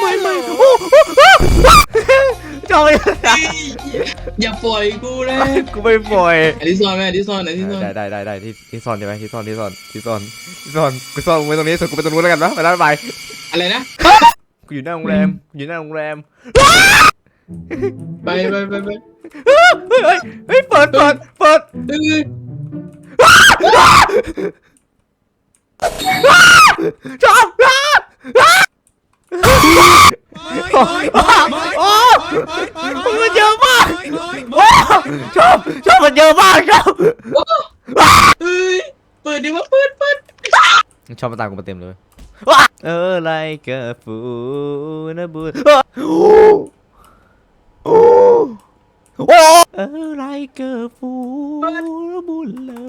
ไม่ไม่โอ้จอยอย่าปล่อยกูเลยกูไม่ปล่อยอันที่ซ่อนไหมอันที่ซ่อนอันที่ซ่อนได้ได้ได้ได้ที่ที่ซ่อนใช่ไหมที่ซ่อนที่ซ่อนที่ซ่อนที่ซ่อนกูซ่อนไว้ตรงนี้ส่วนกูไปตรงนู้นแล้วกันนะไปแล้วบายอะไรนะกูอยู่หน้าโรงแรมกูอยู่หน้าโรงแรมไปไปไปไปเฮ้ยเฮ้ยเปิดเปิดเปิดเอ้ยชอบ โอ้มันเยอะมากโอ้ชอบชอบมันเยอะมากชอบเอ้ยเปิดดิว่าเปิดเปิดชอบมาตามกูมาเต็มเลยว้าเออไลกะฟูนะบูโอ้โอ้โอ้เออไลกะฟูนะบูเลย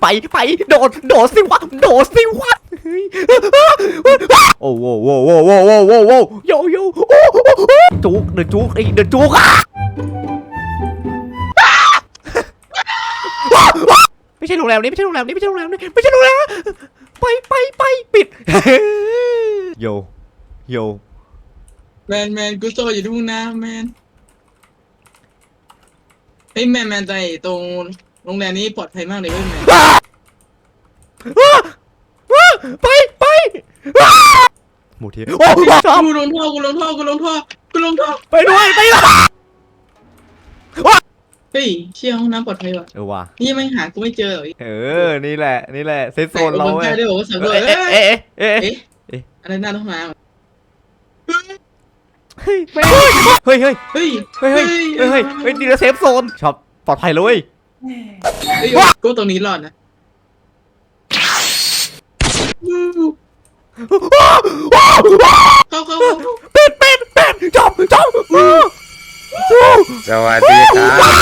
ไปไปโดดโดดสิวะโดดสิวะเฮ้ย อ้โหโว้โว้โว้โว้โว้โว้โยโย่โอ้จุกเดือดจุกอ้เดือดจุกอะไม่ใช่โรงแรมนี้ไม่ใช่โรงแรมนี้ไม่ใช่โรงแรมนี้ไม่ใช่โรงแรมไปไปไปปิดโยโยแมนแมนกูโซอยู่ที่งน้ำแมนเฮ้ยแมนแมนใจตรงโรงแรมนี้ปลอดภัยมากเลยเว้ยแมนไปไป หมูทีโอ้ชอบกูลงท่อกูลงท่อกูลงท่อกูลงท่อไปด้วยไปด้วยเฮ้ยเชี่ยห้องน้ำปลอดภัยว่ะเออว่ะนี่ไม่งหากูไม่เจอเหรอเออนี่แหละนี่แหละเซฟโซนเราบนเว้ยใต้ด้วยบอกว่าสำรวจเอ๊ะเอ้ยเอ๊ะเอ๊ะเอ๊ะเอ๊ะอะไรหน้าห้องน้ำเฮ้ยเฮ้ยเฮ้ยเฮ้ยเฮ้ยเฮ้ยเฮ้ยเฮ้ยเฮ้ยนี่ละเซฟโซนชอบปลอดภัยเลยเฮ้ยกูตรงนี้รอดนะ เข้าเข้าเข้าเป็ดเป็ดเป็ดจบจบสวัสดีครับ